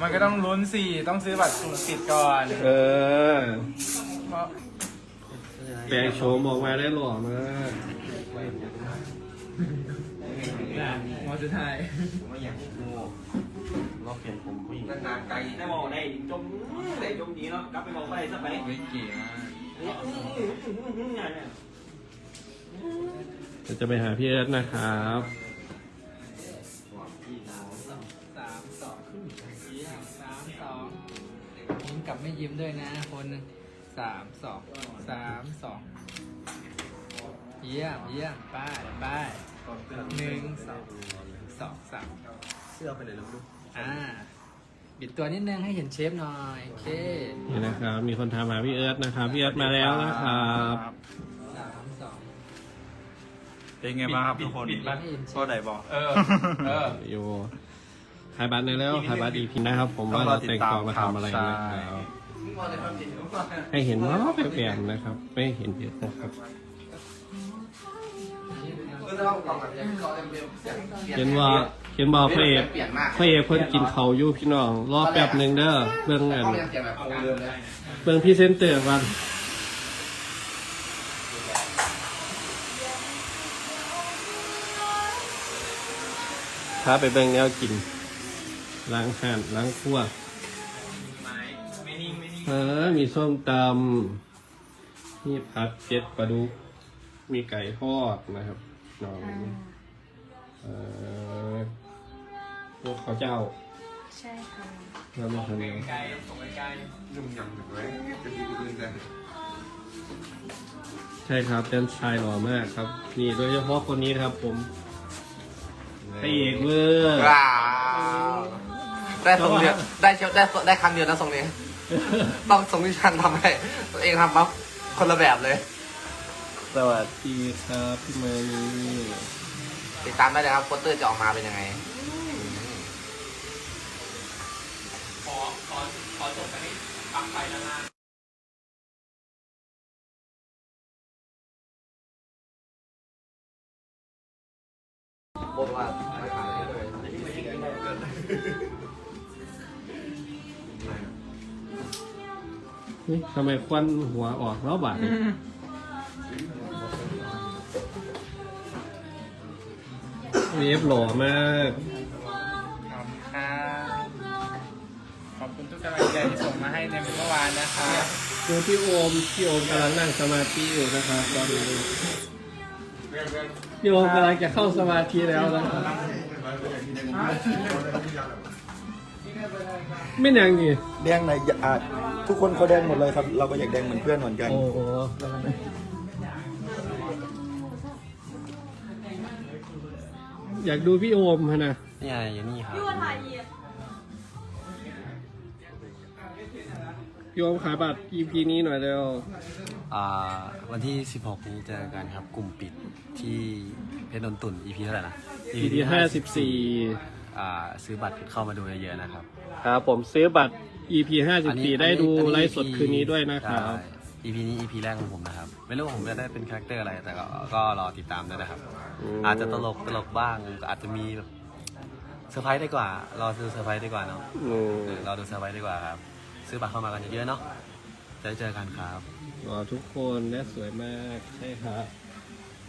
มันก็ต้องลุ้นสิต้องซื้อบัตรกลุ่มปิดก่อนเออเพราะแปลงโฉมออกมาได้หล่อมากหมอสุดท้ายไม่อยากดูรอบเปลี่ยนผมผู้หญิงนานๆไกลได้บอกได้จมได้จมดีเนาะกลับไปบอกไปสักไปไม่เกี่ยเดี๋ยวจะไปหาพี่เอิร์ธนะครับ กับไม่ยิ้มด้วยนะ คนหนึ่งสามสองสามสองเยี่ยมเยี่ยมป้ายป้ายหนึ่งสองสองสามเสื้อไปไหนลูกอ่าบิดตัวนิดนึงให้เห็นเชฟหน่อยโอเคนี่นะครับ มีคนถามหาพี่เอิร์ธนะครับ พี่เอิร์ธมาแล้วนะครับสามสองเป็นไงบ้างครับทุกคนบิดให้เห็นเชฟก็ไหนบอก เออ เอออยู่ขายบัตรในแล้วขายบัตรอีพีนะครับ ผมว่าเราแต่งตัวมาทำอะไรนะครับให้เห็นว่าแปลกๆนะครับ ไม่เห็นเยอะนะครับเห็นว่าเห็นบอกพระเอกพระเอกเพิ่นกินเขาวอยู่พี่น้อง รอแป๊บหนึ่งเด้อเบิ่งอันเบิ่งพรี่เซนเตอร์วันพาไปเบิ่งแนวกิน ล้างห่านล้างครัวเออมีส้มตำมีผัดเจ็ดปลาดุกมีไก่ทอดนะครับน้องเอ่อพวกข้าวเจ้า ใช่ค่ะแล้วมาทำเองไกลส่งไกลยุ่งยำถึงไว้จะดีดีเลยใช่ครับเต้นชายหล่อมากครับ นี่โดยเฉพาะคนนี้ครับผมพระเอกเวอร์ว้าว ได้ทรงเดียวได้เชียวได้ได้ครั้งเดียวนะทรงนี้ ต้องทรงที่ฉันทำให้ตัวเองทำปั๊บคนละแบบเลย สวัสดีครับพี่เมย์ติดตามได้เลยครับโปสเตอร์จะออกมาเป็นยังไง ขอขอขอจบไปให้ปักไฟด้านล่างบอกว่าไม่ขายเลย นี่ทำไมควันหัวออกแล้วบาดนี่เวฟหล่อมาก ขอบคุณครับขอบคุณทุกกำลังใจที่ส่งมาให้ในเมื่อวานนะครับ ดูพี่โอม พี่โอมกำลังนั่งสมาธิอยู่นะครับตอนนี้พี่โอมกำลังจะเข้าสมาธิแล้วนะครับ ไม่นางนี่แดงไหนอะทุกคนเขาแดงหมดเลยครับ เราก็อยากแดงเหมือนเพื่อนเหมือนกัน โอ้โหอยากดูพี่โอมฮะนะนี่ไงอยู่นี่ครับ พี่โอมขายบัตร EP นี้หน่อยเร็วอ่า วันที่ 16 นี้เจอกันครับ กลุ่มปิดที่เพชรนนตุ่น EP เท่าไหร่นะ EP ห้าสิบสี่อ่า ซื้อบัตรเข้ามาดูเยอะๆนะครับ ครับผมซื้อบัตร EP ห้าสิบอันนี้สี่อันนี้ได้ดูอันนี้ไลฟ์สด EP คืนนี้ด้วยนะครับ ใช่ EP นี้ EP แรกของผมนะครับ ไม่รู้ว่าผมจะได้เป็นคาแรคเตอร์อะไร แต่ก็ก็รอติดตามด้วยนะครับมอาจจะตลกตลกบ้าง อาจจะมีแบบเซอร์ไพรส์ดีกว่า รอดูเซอร์ไพรส์ดีกว่าเนาะอืมเออรอดูเซอร์ไพรส์ดีกว่าครับ ซื้อบัตรเข้ามากันเยอะๆเนาะจะได้เจอกันครับหล่อทุกคนและสวยมาก ใช่ครับ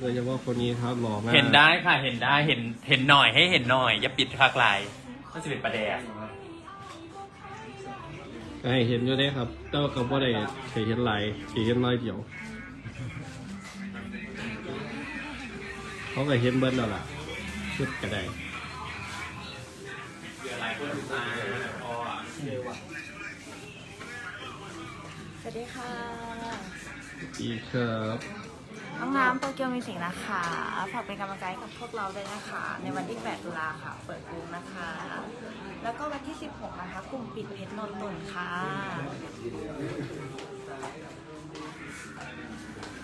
โดยเฉพาะคนนี้ครับหล่อมากเห็นได้ค่ะเห็นได้เห็นเห็นหน่อยให้เห็นหน่อย อย่าปิดคากลายมันจะเป็นประเดกให้เห็นอยู่ได้ครับเจ้ากับว่าได้เคยเห็นลายเคยเห็นน้อยเดียว เขาก็เห็นเบิ้ลแล้วล่ะชุดก็ได้สวัสดีค่ะอีกครับ น้องน้ำโตเกียวมิวสิกนะคะฝากเป็นกำลังใจให้กับพวกเราด้วยนะคะ ในวันที่ 8 ตุลาค่ะ เปิดกลุ่มนะคะ แล้วก็วันที่ 16 นะคะ กลุ่มปิดเพชรนนท์ตุ่นค่ะ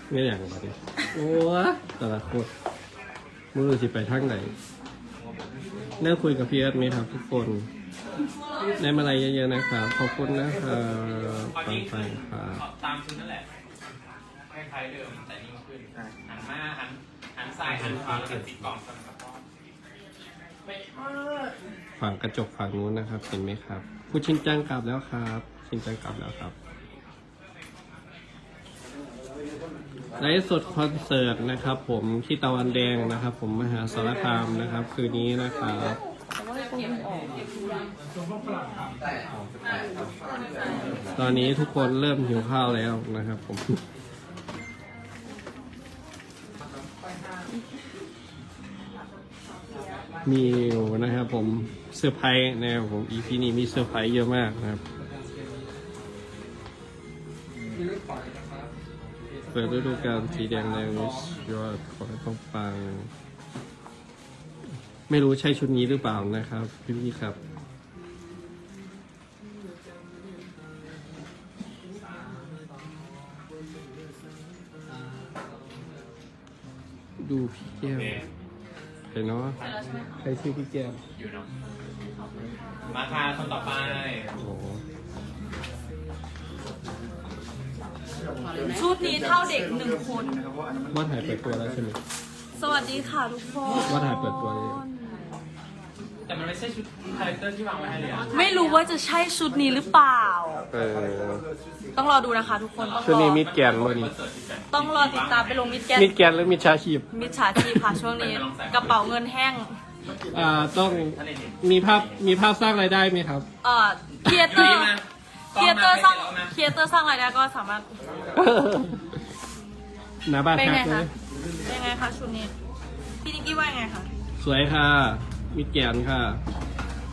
ไม่อย่างไรโอ้ยแต่ละคนมือสิไปทางไหนน่าคุยกับพี่เอิร์ธไหมครับทุกคนได้มาอะไรเยอะๆนะครับ ขอบคุณนะครับฟังไปครับ ตามชุดนั่นแหละ คล้ายๆเดิมแต่นิ่งขึ้นหันมาหันหันซ้ายหันขวาแล้วก็ติดกล่องสลับกับฝั่งกระจกฝั่งนู้นนะครับ เห็นไหมครับ ผู้ชินจังกลับแล้วครับ ชินจังกลับแล้วครับไลฟ์สดคอนเสิร์ตนะครับ ผมที่ตะวันแดงนะครับ ผมมหาสารคามนะครับ คืนนี้นะครับตอนนี้ทุกคนเริ่มหิวข้าวแล้วนะครับ ผม มีอยู่นะครับผมเซอร์ไพรส์นะครับผม EP นี้มีเซอร์ไพรส์เยอะมากนะครับเปิดฤดูกาลสีแดงแดงนี้ยอดขอให้ต้องปัง ไม่รู้ใช่ชุดนี้หรือเปล่านะครับ พี่พี่ๆครับดูพี่แก้ว เห็นเนาะใครชื่อพี่แก้วอยู่เนาะมาค่ะคนต่อไปโอ้โหชุดนี้เท่าเด็กหนึ่งคน ว่าถ่ายเปิดตัวแล้วใช่ไหมสวัสดีค่ะทุกคนว่าถ่ายเปิดตัวเลยแต่มันไม่ใช่ชุดคาแรคเตอร์ที่วางไว้ให้เลยอะไม่รู้ว่าจะใช่ชุดนี้หรือเปล่า เออ ต้องรอดูนะคะทุกคนต้องชุดรอนี้มิดแกนวันนี้เสิร์ชที่แฟน ต้องรอติดตามไปลงมิดแกนมิดแกนหรือมิดชาชีพมิดฉาชีพค่ะช่วงนี้ กระเป๋าเงินแห้ง อ่าต้องมีภาพมีภาพสร้างรายได้ไหมครับ เอ่อเคียเตอนี่ร์มาเคียเตอร์สร้างเคียเตอร์สร้างรายได้ก็สามารถ หน้าบ้านเป็นครับไงเลคะยเป็นไงคะชุดนี้ พี่นิกกี้ว่าไงคะ สวยค่ะมิดแกนค่ะ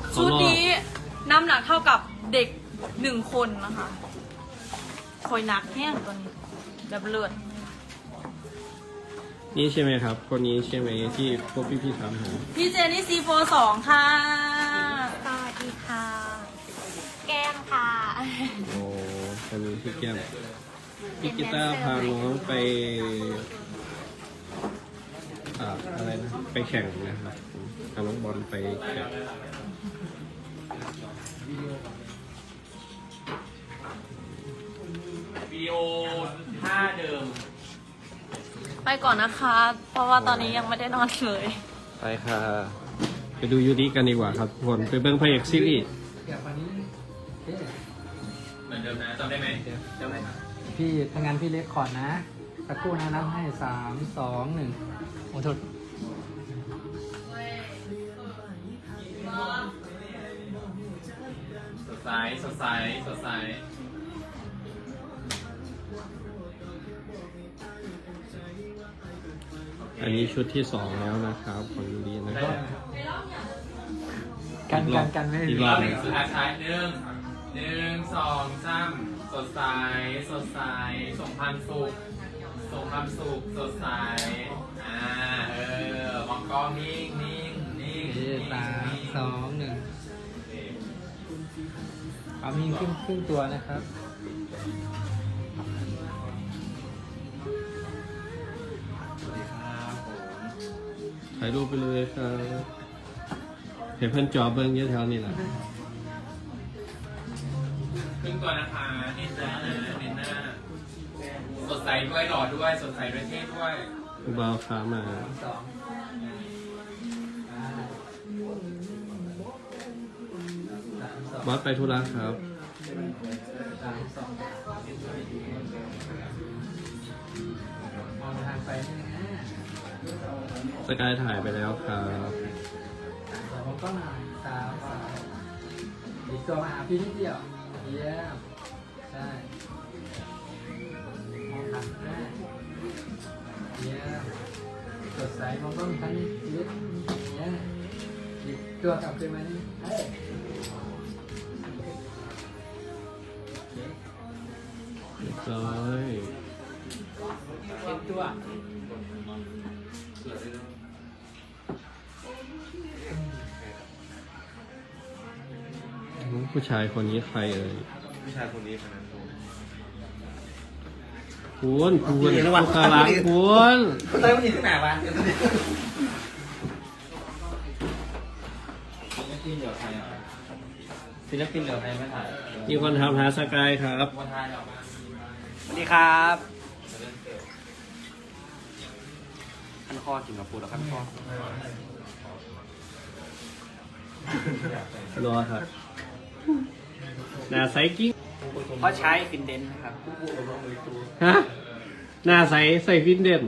ขอชุดรอนี้น้ำหนักเท่ากับเด็กหนึ่งคนนะคะคอยหนักแห้งตัวนี้ แบบเลือดนี่ใช่ไหมครับ คนนี้ใช่ไหมที่พวกพี่ๆถามหาพี่เจนี่ซีโฟสองค่ะ สวัสดีค่ะ แก้มค่ะ โอ้คนนี้พี่แก้มพี่กีตาร์พาน้องไปอ่าอะไรนะไปแข่งนะครับพาน้องบอลไปแข่งวิดีโอ ท่าเดิม ไปก่อนนะคะ เพราะว่าตอนนี้ยังไม่ได้นอนเลย ไปค่ะ ไปดูยูริกันดีกว่าครับทุกคนไปเบิ้งพระเอกซีรีส์แบบวันนี้เอ๊ะเหมือนเดิมนะจำได้ไหมจำได้ครับพี่ทางานพี่เล็กคอร์ดนะสักครู่นะนับให้สามสองหนึ่งโอ้โทษสดใสสดใสสดใส อันนี้ชุดที่สองแล้วนะครับของยูรินะครับ กันกันกันไม่อีกรรออบบหนึ่งสุดท้ายท้ายหนึ่งหนึ่งสองสามสดใสสดใสส่งความสุขส่งความสุขสดใสอ่าเออมองกล้องนิ่งนิ่งนิ่งเอ๊ะสามสองหนึ่งเอามีขึ้นครึ่งตัวนะครับ ถ่ายรูปไปเลยครับเห็นเพื่อนจอเบิ้งเยอะแถวนี้แหละครึ่งตัวนะคะเน้นหน้านะเน้นหน้าสดใสด้วยหล่อด้วยสดใสด้วยเท่ด้วยบาวขามาสองอ่าสามสองบอสไปธุระครับสามสองมองทางไปนี่นะ สกายถ่ายไปแล้วครับสองก็หน่อยสามสามอีกตัวมาหาพี่นิดเดียวเยี่ยมใช่มองทางหน้าเยี่ยมสดใสมองกล้องทั้งนี้ชีวิตเยี่ยมหยิบตัวกลับคืนมานี่ ผู้ชายคนนี้ใครเอ่ยผู้ชายคนนี้คนนั้นคุณคุณลูกค้าร้านคุณเต้ยมันอยู่ที่ไหนวะศิลปินเหลือใครอะศิลปินเหลือใครไม่ถ่ายมีคนถามหาสกายครับวันท้ายออกมาสวัสดีครับขั้นข้อกินกับปูแล้วขั้นข้อรอครับ หน้าใสกิ้งเขาใช้ฟินเดนนะครับ ฮะหน้าใสใส่ฟินเด่น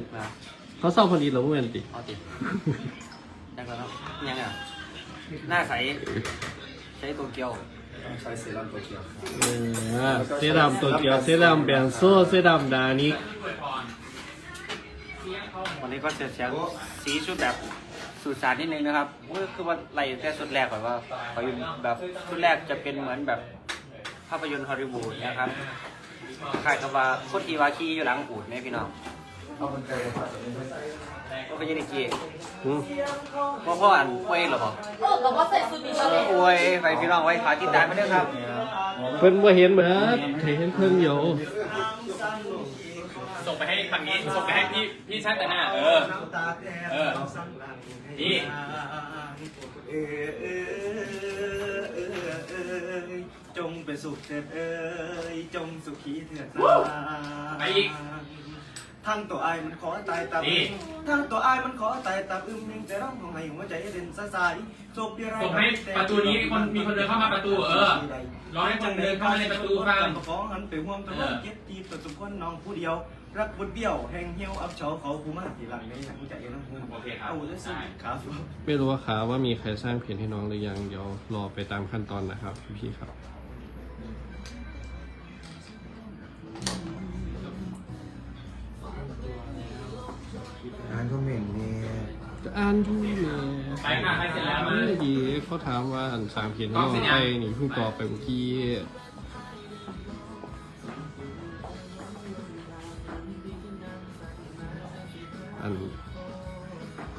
เขาซ่อมผลิตหรือเมื่อนติเอาติดได้แล้วเนาะยังไงหน้าใส ใช้โตเกียว ใช้เซรั่มตัวเขียวเออเซรั่มตัวเกียวเซรั่มแบนโซเซรั่มดานิก วันนี้ก็จะเสียงสีชุดแบบ สูตรสารนิดนึงนะครับก็คือว่าไล่แต่ชุดแรกก่อนว่าขออยู่แบบชุดแรกจะเป็นเหมือนแบบภาพยนตร์ฮอลลีวูดนะครับคล้ายกับว่าโคตรอีวาคีอยู่หลังอูดไหมพี่น้องก็เป็นยังไงกี้อืมพ่อพ่ออ่านอวยเหรอพ่อเราก็ใส่สูตรนี้มาเลยอวยไปพี่น้องไว้ขาติดตามมาด้วยครับ เพิ่นบ่เห็นเหมือนเห็นเพิ่นอยู่ส่งไปให้ฝั่งนี้ส่งไปให้พี่พี่ชาติแต่หน้าเออเออ นี่จงเป็นสุขเถิดเอ้ยจงสุขีเถิดไปอีกทั้งตัวอายมันขอตายตับนี่ ทั้งตัวอายมันขอตายตับอึมยังจะร้องของให้หัวใจเด่นสายสายโศกเปียไรส่งให้ประตูนี้มีคนมีคนเดินเข้ามาประตูเออร้องให้คนเดินเข้ามาในประตูฟังฟ้องหันไปห่วงตะวันเก็บทีประสบคนน้องผู้เดียว รักบุญเบี้ยวแห่งเหี่ยวอับเฉาเขาผู้มากที่หลังในหนังใจน้ำหูโอเคครับเอาเลยสิครับไม่รู้ว่าขาว่ามีใครสร้างเพจให้น้องหรือยังเดี๋ยวรอไปตามขั้นตอนนะครับพี่ๆครับงานก็เหม็นเนี่ยจะอ่านดูแม่ไปค่ะไปเสร็จแล้วมาไม่ดีเขาถามว่าอันสามเขียนให้น้องไปนี่เพิ่งตอบไปเมื่อกี้ อัน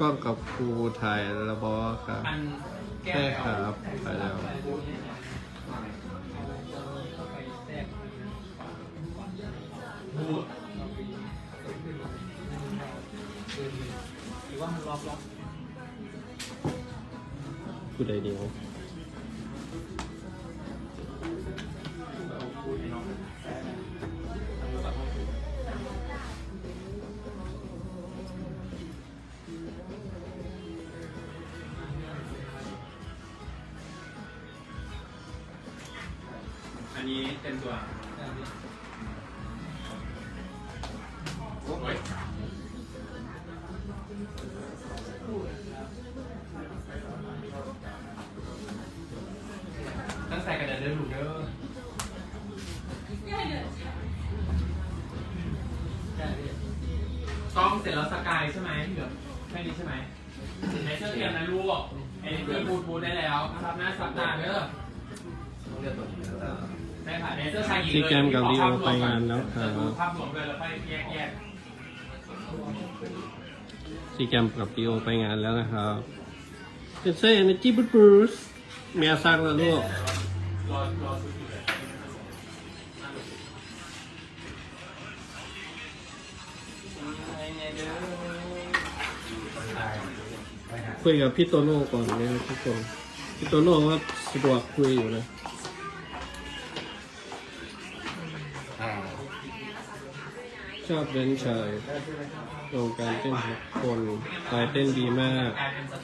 กล้องกับครูถ่ายแล้วบอครับอันแก้ใช่วครับถ่ายแล้วผู้ใดเดียว นี้เต็มตัว แกมกับลีโอไปงานแล้วครับภาพรวมเลยแล้วไปแยกแยกซีแกมกับลีโอไปงานแล้วนะครับเป็นเซ่ในจีบูบูสเมียสร้างแล้วลูกคุยกับพี่โตโน่ก่อนเนี่ยทุกคนพี่โตโน่ว่าสะดวกคุยอยู่นะ ชอบเล่นชายลงการเต้นทุกคนลายเต้นดีมากกลายเป็นส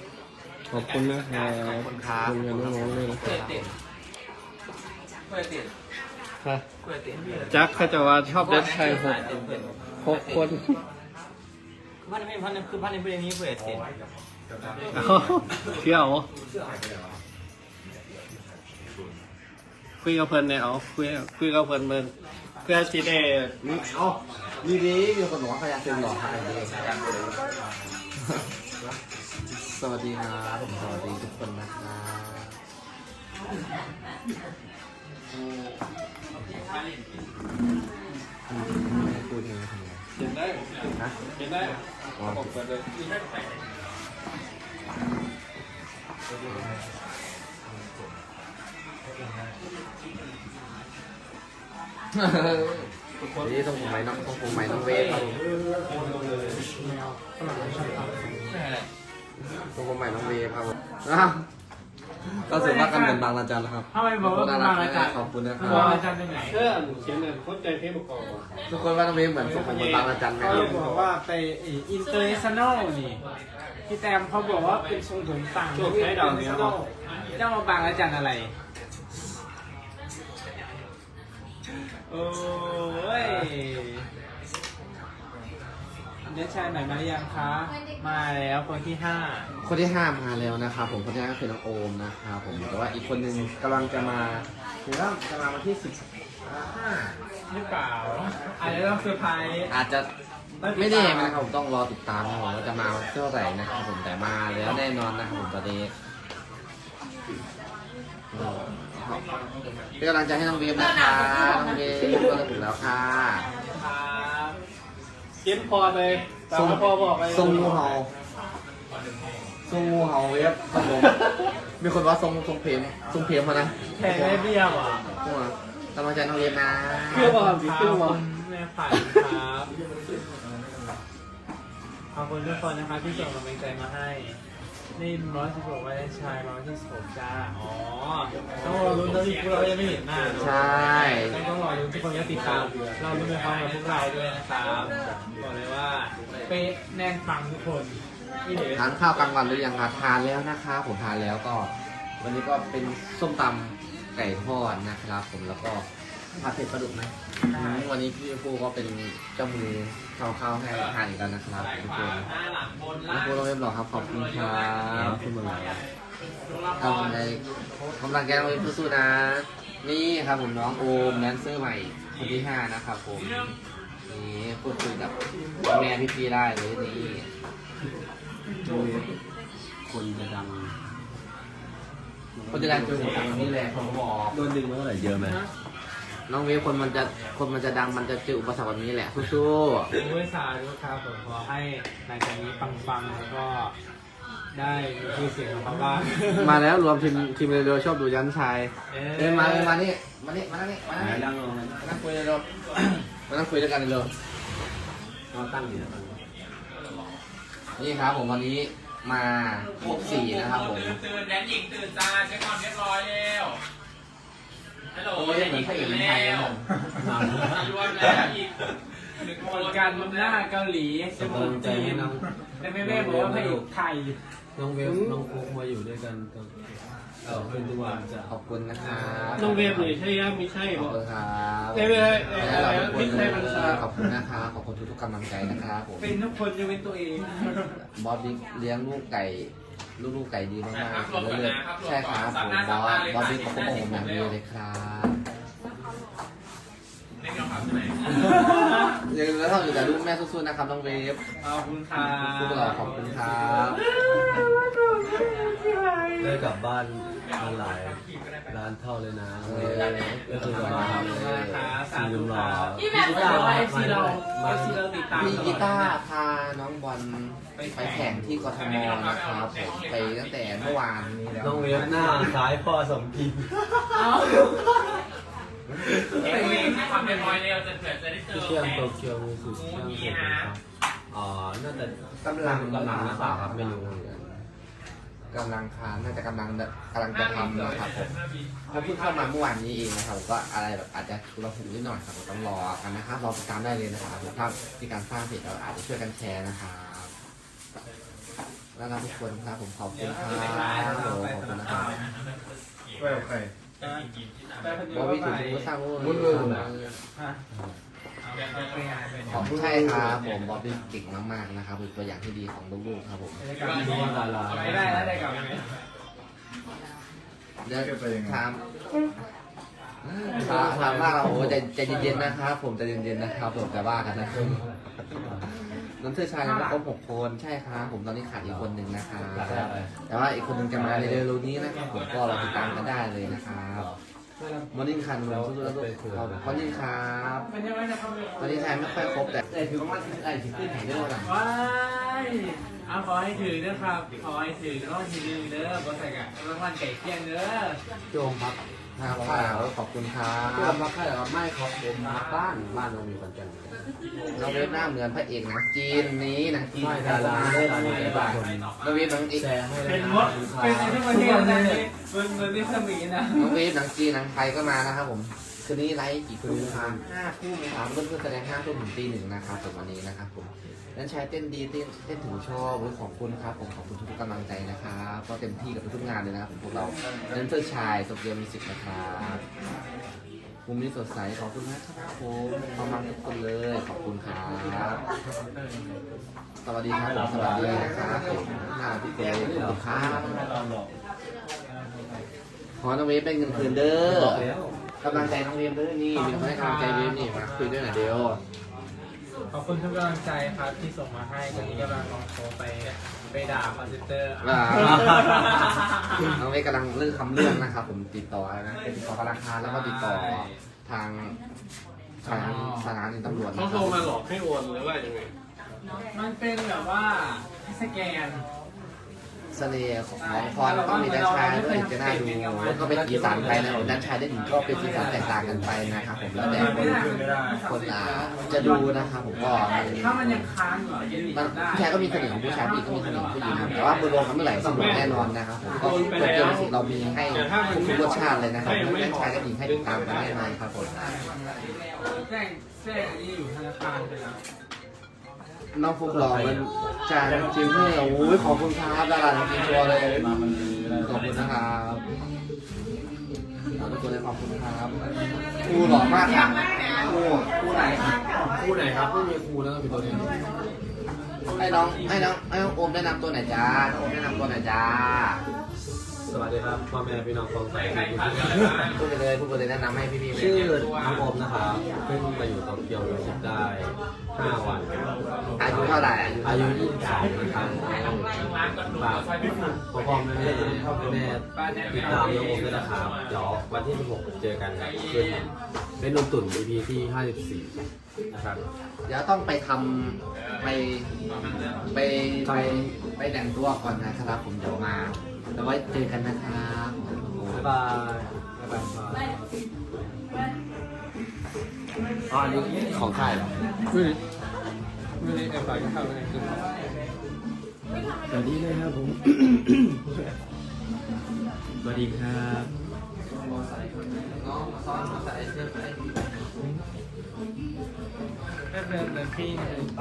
ขอบคุณนะครับขอบคุณครับขอบคุณน้องๆด้วยนะคเพื่รัอบติดเพื่อติดฮะเพื่อติดจักเขาจะว่าชอบเล่นชายหกหกคนพันไม่พันคือพันในประเด็นนี้เพื่อเสร็จเอ้าเที่ยวคุยกับเพิ่นเนี่ยเอาคุยคุยกับเพิ่นเบิ่ง เพื่อสิได้เอ้านี่ดีมีคนบอกว่าพยายามเป็นหล่อหายเลยสวัสดีครับผมสวัสดีทุกคนนะครับพูดยังไงทำไงเห็นได้เห็นได้อ๋อบอกเปิดเลย นี่ต้องผมไหมน้องต้องผมไหมน้องเวฟครับต้องผมไหมน้องเวฟครับผมอ้าวก็ถือว่ากันเหมือนบางระจันแล้วครับทำไมบอกว่าเป็นบางระจันขอบคุณนะครับบางรับระจันเป็นไหนเชื่อเขียนเลยเข้าใจเพลงประกอบอะทุกคนว่าน้องเวฟเหมือนสมเหมือนบางระจันไหมคเขารับบอกว่าไปอินเตอร์เนชั่นแนลนี่พี่แตมเขาบอกว่าเป็นทรงผมต่างช่วงใช้ดอกเนี้ยเจ้ามาบางระจันอะไร โอ้ยเด็กชายไหนมาหรือยังคะ มาแล้วคนที่ห้าคนที่ห้ามาแล้วนะครับผมคนที่ห้าก็คือน้องโอมนะครับผมแต่ว่าอีกคนนึงกำลังจะมาถือว่าจะมาวันที่สิบห้าหรือเปล่าอาจจะต้องเซอร์ไพรส์อาจจะไม่แน่นะครับผมต้องรอติดตามนะครับผมว่าจะมาเท่าไหร่นะครับผมแต่มาแล้วแน่นอนนะครับผมตอนนี้ เป็นกำลังใจให้น้องเวฟนะคะน้องเวฟก็ถึงแล้วค่ะครับเก็บพอเลยแต่ทรงว่าพอบอกไปทรงงูเห่าทรงงูเห่าเวฟครับผมมีคนว่าทรงทรงเพมทรงเพมมานะแข่งได้เบี้ยวอะพวกเรากำลังใจน้องเวฟนะเชื่อป่ะครับเชื่อป่ะแม่ฝันครับขอบคุณทุกคนนะครับที่ส่งกำลังใจมาให้ นี่ร้อยสิบหกวันชายร้อยที่สิบหกจ้า อ๋อ ต้องรอรุ้นแล้วที่พวกเรายังไม่เห็นหน้าเนอะใช่ ต้องต้องรอรุ้นทุกคนก็ติดตามเรารุ้นไปพร้อมกับพวกเราด้วยนะครับบอกเลยว่าเป๊ะแน่นฟังทุกคนนี่เดี๋ยวทานข้าวกลางวันหรือยังคะทานแล้วนะคะ ผมทานแล้วก็ วันนี้ก็เป็นส้มตำไก่ทอดนะครับ ผมแล้วก็ผัดเผ็ดปลาดุกนะอืม วันนี้พี่ฟูก็เป็นเจ้ามือทำข้าวให้ทานอีกแล้วนะครับทุกคนหน้าหลังบนน้อล่างงฟูน้องเอ็มหรอครับขอบคุณครับคุณมึงกำลังใจกำลังใจน้องเอ็มสู้ๆนะ นี่ครับผมน้องโอมแดนเซอร์ใหม่คนที่ห้านะครับผมนี่พูดคุยกับแม่พี่พีได้เลยนี่คนจะดังคนจะดังจนถึงตรงนี้แหละผมบอกโดนดึงมาเท่าไหร่เยอะไหม น้องเวฟคนมันจะคนมันจะดังมันจะเจออุปสรรคแบบนี้แหละสู้โอ้ยสาธุครับผมขอให้หลังจากนี้ปังๆแล้วก็ได้มีชื่อเสียงของเขาบ้างๆมาแล้วรวมทีมทีมเร็วๆชอบดูยันชายเอ้ยเอ้ยมาเลยมานี่มานี่มานี่มานี่ดังลงมานั่งคุยเร็วๆมานั่งคุยด้วยกันเร็วเราตั้งอยู่นะๆนี่ครับผมวันนี้มาครบสี่นะครับผมตื่นตื่นแดนหญิงตื่นจ้าเช็คความเรียบร้อยแล้ว ฮัลโหลโอ้ยเหมือนพระเอกในไทยนะผมรวมแล้วอีกหนึ่งหคมนดการนหน้าเกาหลีจมูกจีนแต่แม่แม่บอกว่าพระเอกไทยน้องเวฟน้องฟุกมาอยู่ด้วยกันตอนเออเป็นทุกวันจะขอบคุณนะครับน้องเวฟเลยใช่ยังไม่ใช่ขอบป่ะคุณครับเอ้ยเอ้ยเอ้ยและเราทุกคนไม่ใช่มันใช่ขอบคุณนะครับขอบคุณทุกๆกำลังใจนะครับผมเป็นทุกคนจะเป็นตัวเองบอสบิ๊กเลี้ยงลูกไก่ ลูกๆไก่ดีมากๆเรื่อยๆใช่ครับผมบอสบอสบิ๊กเขาก็บอกผมอย่างนี้เลยครับเล่นกับเขาที่ไหนยังแล้วเราอยู่แต่ลูกแม่สู้ๆนะครับน้องเวฟขอบคุณค่ะพวกเราขอบคุณครับได้กลับบ้านมาหลาย ร้านเท่าเลยนะเออก็คือว่าขอบคุณนะคะสาธุครรัอบพี่แม่บอกว่าเอฟซีเราเอฟซีเราติดตามพี่ตลอดกีตาร์พาน้องบอลไปแข่งที่กทมนะครับผมไปตั้งแต่เมื่อวานนี้แล้วน้องเวฟหน้าคล้ายพ่อสมพินเอ็งเองให้ความเรียบร้อยแล้วจะเผื่อจะได้เจอเชื่อมแขโตกเกียวมิวสิกเชื่อมเสร็จแล้วครับอ๋อน่าจะกำลังกำลังหรือเปล่าครับไม่รู้กำลังคานน่าจะกำลังกำลังจะทำนะครับผมเขาเพิ่งเข้ามาเมื่อวานนี้เองนะครับก็อะไรแบบอาจจะระหุนิดหน่อยครับต้องรอกันนะครับรอติดตามได้เลยนะครับถ้ามีการสร้างเสร็จเราอาจจะช่วยกันแชร์นะครับแล้วก็ทุกคนครับผมขอบคุณครับผมขอบคุณนะครับไปกับใครบอบี้ถึงผู้สร้างวุ้นฮะ ขอบคุณใช่ครับผมบอบบี้เก่งมากๆนะครับเป็นตัวอย่างที่ดีของลูกๆครับผมได้กลับไม่ได้แล้วได้กลับไหมเดี๋ยวถามถามถามว่าเราโอ้ใจใจเย็นๆนะครับผมใจเย็นๆนะครับผมแต่ว่ากันนะครับน้องเสื้อชายยังไม่ครบหกคนใช่ครับผมตอนนี้ขาดอีกคนหนึ่งนะครับแต่ว่าอีกคนหนึ่งจะมาในเร็วๆนี้นะครับผมก็เราติดตามกันได้เลยนะครับ มอร์นิ่งคันผมสู้ๆแล้วลูกมอร์นิ่งครับมันยังไม่จะเข้าไปตอนนี้ชายไม่ค่อยครบแต่แต่ถือว่ามันไอ้ที่ขึ้นไหนได้บ้างว้ายเอาขอให้ถือนะครับขอให้ถือรอบทีนึงเด้อบอสใส่กะรางวัลไก่เกี้ยงเด้อโจมครับ ห้าค่ายครับขอบคุณครับเพื่อนมาค่ายครับไม่ครับผมมาบ้านบ้านเรามีคนกันน้องเวฟหน้าเหมือนพระเอกหนังจีนนี้หนังจีนไม่ดาราเล่นอะไรบ้างน้องเวฟหนังเอกแชร์ให้เป็นนะมดเป็นในทุกประเทศเลยมันมันไม่ค่อยมีนะน้องเวฟหนังจีนหนังไทยก็มานะครับผม คืนนี้ไลฟ์กี่ทุ่มครับห้าทุ่มครับเพื่อนๆแสดงห้าทุ่มถึงตีหนึ่งนะครับสำหรับวันนี้นะครับผมนั้นชายเต้นดีเต้นเต้นถูกชอบโอ้ยขอบคุณครับ ผมขอบคุณทุกๆกำลังใจนะครับก็เต็มที่กับทุกๆงานเลยนะครับผมพวกเรานั้นเพื่อชายสมเกียรติมิวสิกนะครับมุมนี้สดใสขอบคุณนะครับผมขอบคุณทุกคนเลยขอบคุณครับสวัสดีครับผมสวัสดีนะครับผมน่ารักทุกคนเลยขอบคุณครับขอน้องเวฟได้เงินคืนเด้อ กำลังใจน้องเวฟเด้อนี่มีคนให้กำลังใจเวฟนี่มาคุยด้วยหน่อยเดียวขอบคุณทุกกำลังใจครับที่ส่งมาให้ตอนนี้กำลังลองโทรไปไปด่าคอนเซนเตอร์อ่าน้องเวฟกำลังเรื่องคำเรื่องนะครับ ผมติดต่ออะไรนะติดต่อธนาคารแล้วก็ติดต่อทางทางสถานีตำรวจนะเขาคโทรัรบมาหลอกให้โอนหรือว่ายังไงมันเป็นแบบว่าสแกน เสน่ห์ของพรต้องมีแดนชายด้วยจะน่าดูแล้วก็เป็นสีสันไปนะแดนชายได้หญิงก็เป็นสีสันแตกต่างกันไปนะครับผมแล้วแต่คนคนอ่าจะดูนะครับผมก็ถ้ามันยังค้างอยู่มันผู้ชายก็มีเสน่ห์ของผู้ชายผู้หญิงก็มีเสน่ห์ของผู้หญิงครับแต่ว่ามือรวมกันเมื่อไหร่สนุกแน่นอนนะครับผมก็ตัวเกมสิเรามีให้ทุกรสชาติเลยนะครับทั้งแดนชายและหญิงให้ติดตามกันแน่นอนครับผมแจ้งแจ้งอันนี้อยู่ธนาคารไปแล้ว น้องฟุกหล่อมันจานจริงเลยโอ้ยขอบคุณครับดาราจริงชัวร์เลยขอบคุณนะครับทุกคนเลยขอบคุณครับครูหล่อมากครับครูครูไหนคู่ไหนครับไม่มีครูแล้วมีตัวนี้ให้น้องให้น้องให้น้องโอมแนะนำตัวหน่อยจ้าน้องโอมแนะนำตัวหน่อยจ้า สวัสดีครับพ่อแม่พี่น้องคนไทยพูดไปเลยพูดไปเลยแนะนำให้พี่ๆชื่อเลยน้องโอมนะครับเพิ่งมาอยู่โตเกียวมิวสิกได้5วันอายุเท่าไหร่อายุอายุ22นะครับฝากพ่อพ่อแม่แม่แม่ติดตามน้องโอมด้วยนะครับเดี๋ยววันที่16เจอกันครับขึ้นเป็นนนตุ่น EP ที่ 54 นะครับ เดี๋ยวต้องไปทำไปไปไปไปแต่งตัวก่อนนะครับผมเดี๋ยวมา แล้วไว้เจอกันนะครับบ๊ายบายบ๊ายบายอ๋ออันนี้ของค่ายเหรอไม่ได้ไม่ได้แอบไปก็เข้าไปในคืนสวัสดีนะครับผม สวัสดีครับ น้องซ้อนใส่เสื้อไปก็เดินเดินพี่เดินไป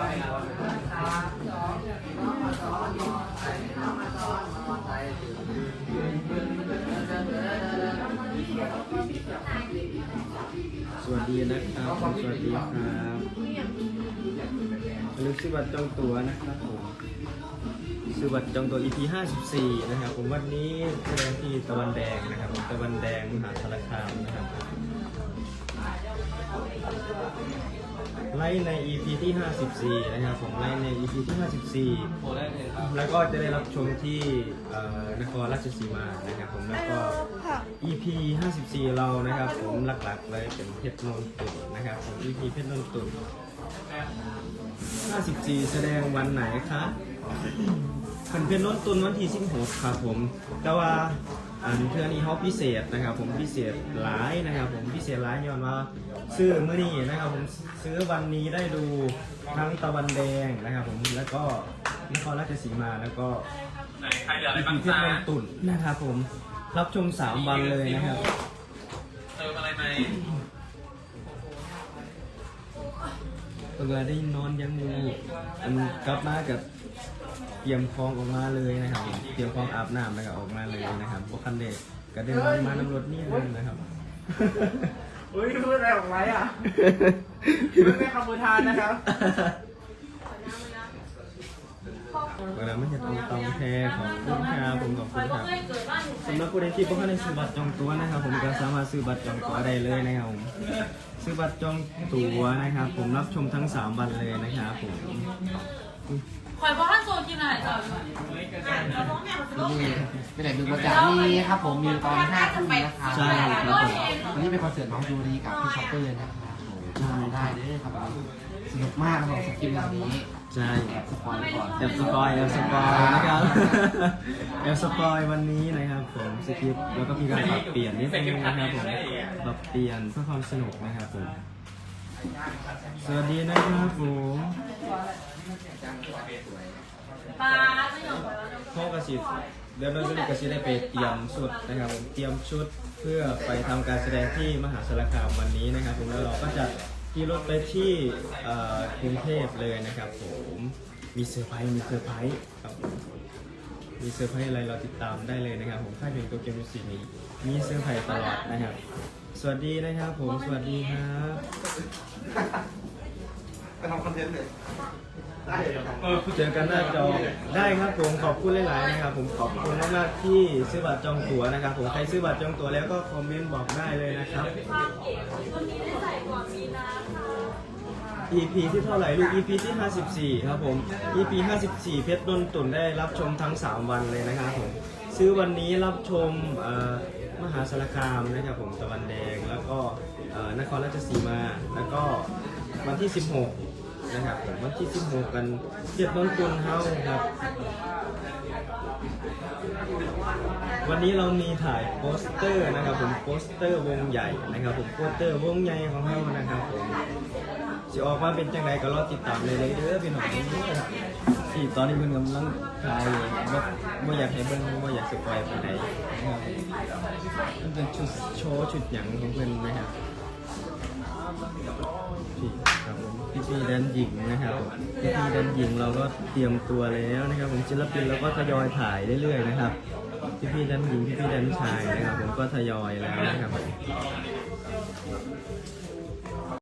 สวัสดีนะครับผมสวัสดีครับอันนี้ชื่อบัตรจองตั๋วนะครับผม ชื่อบัตรจองตัว EP 54 นะครับผมวันนี้แสดงที่ตะวันแดงนะครับผมตะวันแดงมหาสารคามนะครับไล่ใน EP ที่ 54 นะครับผมไล่ใน EP ที่ 54 แล้วก็จะได้รับชมที่เอ่อนครราชสีมานะครับผมแล้วก็ EP 54 เรานะครับ ผมหลักๆเลยเป็นเพชรนนตุ่นนะครับผม EP เพชรนนตุ่น54 แสดงวันไหนคะ เป็นเพชรนนตุ่นวันที่16ครับผม แต่ว่าอันเทือนี้เขาพิเศษนะครับผมพิเศษหลายนะครับผมพิเศษหลายย้อนว่าซื้อมื้อนี้นะครับผมซื้อวันนี้ได้ดูทั้งตะวันแดงนะครับผมแล้วก็นครราชสีมาแล้วก็ไหนใครเหลืออะไรอีบ้างพีเพชจ๊ะรนนตุ่นนะครับผมรับชมสามวันเลยนะครับ เติมอะไรไหมตัวได้นอนยังมูอันกลับมากับ เตรียมพร้อมออกมาเลยนะครับ เตรียมพร้อมอาบน้ำแล้วก็ออกมาเลยนะครับพวกคันเด็กก็เดินมานำรถนี่เลยนะครับ อุ้ยพูดอะไรออกไว้อะไม่คำบูทานนะครับเวลาไม่เห็นตรงตองแท้ของคุณครับผมขอบคุณครับสำหรับผู้ใดที่พวกเขาได้ซื้อบัตรจองตัวนะครับ ผมก็สามารถซื้อบัตรจองตัวได้เลยนะครับผมซื้อบัตรจองตั๋วนะครับ ผมรับชมทั้งสามวันเลยนะครับผม คอยบอกท่านโซกินอะไรต่อนี่ไปไหนดูมาจากนี่ครับผมมีตอนห้าทุ่มนะครับใช่ครับผมวันนี้เป็นคอนเสิร์ตน้องยูรีกับพี่ช็อปเปอร์นะครับผมได้เด้อครับสนุกมากครับผมสกิปวันนี้ใช่สปอยก่อนแอบสปอยแอบสปอยนะครับแอบสปอยวันนี้นะครับผมสคริปต์แล้วก็มีการปรับเปลี่ยนนิดนึงนะครับผมปรับเปลี่ยนเพื่อความสนุกนะครับผมสวัสดีนะครับผม พ่อกระสิเดี๋ยวเราจะกระสิได้ไปเตรียมชุดนะครับผมเตรียมชุดเพื่อไปทำการแสดงที่มหาสารคามวันนี้นะครับผมแล้วเราก็จะขี่รถไปที่เอ่อกรุงเทพเลยนะครับผมมีเซอร์ไพรส์มีเซอร์ไพรส์ครับผมมีเซอร์ไพรส์อะไรเราติดตามได้เลยนะครับ ผมค่ายเพลงโตเกียวมิวสิกนี้มีเซอร์ไพรส์ตลอดนะครับ สวัสดีนะครับผมสวัสดีครับไปทำคอนเทนต์เลย เจอกันหน้าจอได้ครับผมขอบคุณหลายๆนะครับผมขอบคุณมากๆที่ซื้อบัตรจองตั๋วนะครับผมใครซื้อบัตรจองตั๋วแล้วก็คอมเมนต์บอกได้เลยนะครับ EP ที่เท่าไหร่ลูก EP ที่ 54 ครับผม EP 54 เพชรดนตุ่นได้รับชมทั้ง 3 วันเลยนะครับผม ซื้อวันนี้รับชมเอ่อมหาสารคามนะครับผมตะวันแดงแล้วก็เอ่อนครราชสีมา แล้วก็วันที่ 16 นะครับผมวันที่16กันเจ็ดดนตุ่นเฮาครับ วันนี้เรามีถ่ายโปสเตอร์นะครับผมโปสเตอร์วงใหญ่นะครับผมโปสเตอร์วงใหญ่ของเฮานะครับผมจะออกมาเป็นจังไดก็รอติดตามเลยเลยเด้อพี่น้องที่ตอนนี้เพิ่นกำลังถ่ายบ่บ่อยากให้เบิ่งบ่อยากสปอยปานนะครับมันเป็นชุดโชว์ชุดหยังของเพิ่นนะครับ พี่ครับผมพี่พี่แดนหญิงนะครับผมพี่พี่แดนหญิงเราก็เตรียมตัวแล้วนะครับ ผมศิลปินเราก็ทยอยถ่ายเรื่อยๆนะครับพี่พี่แดนหญิงพี่พี่แดนชายนะครับ ผมก็ทยอยแล้วนะครับ